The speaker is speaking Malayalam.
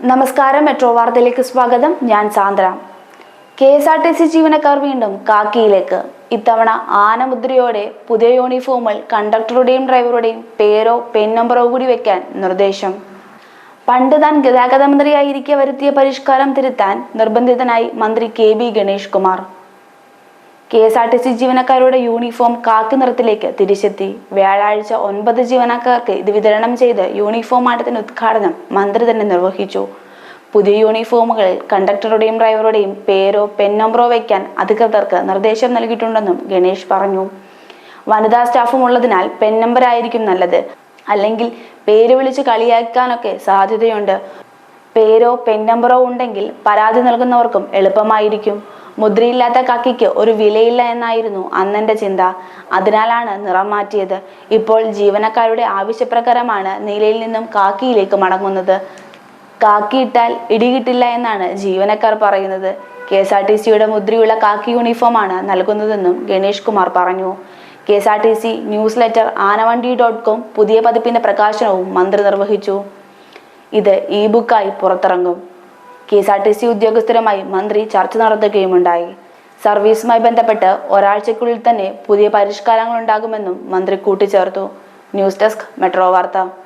നമസ്കാരം മെട്രോ വാർത്തയിലേക്ക് സ്വാഗതം. ഞാൻ Sandra. K S R T C ജീവനക്കാർ വീണ്ടും കാക്കിയിലേക്ക്. ഇത്തവണ ആനമുദ്രയോടെ പുതിയ യൂണിഫോമിൽ കണ്ടക്ടറുടെയും ഡ്രൈവറുടെയും പേരോ പെൻ നമ്പറോ കൂടി വെക്കാൻ നിർദ്ദേശം. പണ്ട് താൻ ഗതാഗത മന്ത്രിയായിരിക്കെ വരുത്തിയ പരിഷ്കാരം തിരുത്താൻ നിർബന്ധിതനായി മന്ത്രി K B Ganesh Kumar K S R T C ജീവനക്കാരുടെ യൂണിഫോം കാക്കി നിറത്തിലേക്ക് തിരിച്ചെത്തി. വ്യാഴാഴ്ച ഒൻപത് ജീവനക്കാർക്ക് ഇത് വിതരണം ചെയ്ത് യൂണിഫോം ആട്ടത്തിന്റെ ഉദ്ഘാടനം മന്ത്രി തന്നെ നിർവഹിച്ചു. പുതിയ യൂണിഫോമുകളിൽ കണ്ടക്ടറുടെയും ഡ്രൈവറുടെയും പേരോ പെൻ നമ്പറോ വയ്ക്കാൻ അധികൃതർക്ക് നിർദ്ദേശം നൽകിയിട്ടുണ്ടെന്നും ഗണേഷ് പറഞ്ഞു. വനിതാ സ്റ്റാഫും ഉള്ളതിനാൽ പെൻ നമ്പർ ആയിരിക്കും നല്ലത്. അല്ലെങ്കിൽ പേര് വിളിച്ച് കളിയാക്കാനൊക്കെ സാധ്യതയുണ്ട്. പേരോ പെൻ നമ്പറോ ഉണ്ടെങ്കിൽ പരാതി നൽകുന്നവർക്കും എളുപ്പമായിരിക്കും. മുദ്രയില്ലാത്ത കക്കിക്ക് ഒരു വിലയില്ല എന്നായിരുന്നു അന്നെന്റെ ചിന്ത. അതിനാലാണ് നിറം മാറ്റിയത്. ഇപ്പോൾ ജീവനക്കാരുടെ ആവശ്യപ്രകാരമാണ് നീലയിൽ നിന്നും കാക്കിയിലേക്ക് മടങ്ങുന്നത്. കാക്കിയിട്ടാൽ ഇടികിട്ടില്ല എന്നാണ് ജീവനക്കാർ പറയുന്നത്. കെ എസ് ആർ ടി സിയുടെ മുദ്രയുള്ള കാക്കി യൂണിഫോമാണ് നൽകുന്നതെന്നും ഗണേഷ് കുമാർ പറഞ്ഞു. K S R T C newsletter Aanavandi dot com പുതിയ പതിപ്പിന്റെ പ്രകാശനവും മന്ത്രി നിർവഹിച്ചു ഇത് ഇ ബുക്കായി പുറത്തിറങ്ങും. K S R T C ഉദ്യോഗസ്ഥരുമായി മന്ത്രി ചർച്ച നടത്തുകയുമുണ്ടായി. സർവീസുമായി ബന്ധപ്പെട്ട് ഒരാഴ്ചയ്ക്കുള്ളിൽ തന്നെ പുതിയ പരിഷ്കാരങ്ങൾ ഉണ്ടാകുമെന്നും മന്ത്രി കൂട്ടിച്ചേർത്തു. ന്യൂസ് ഡെസ്ക് മെട്രോ വാർത്ത.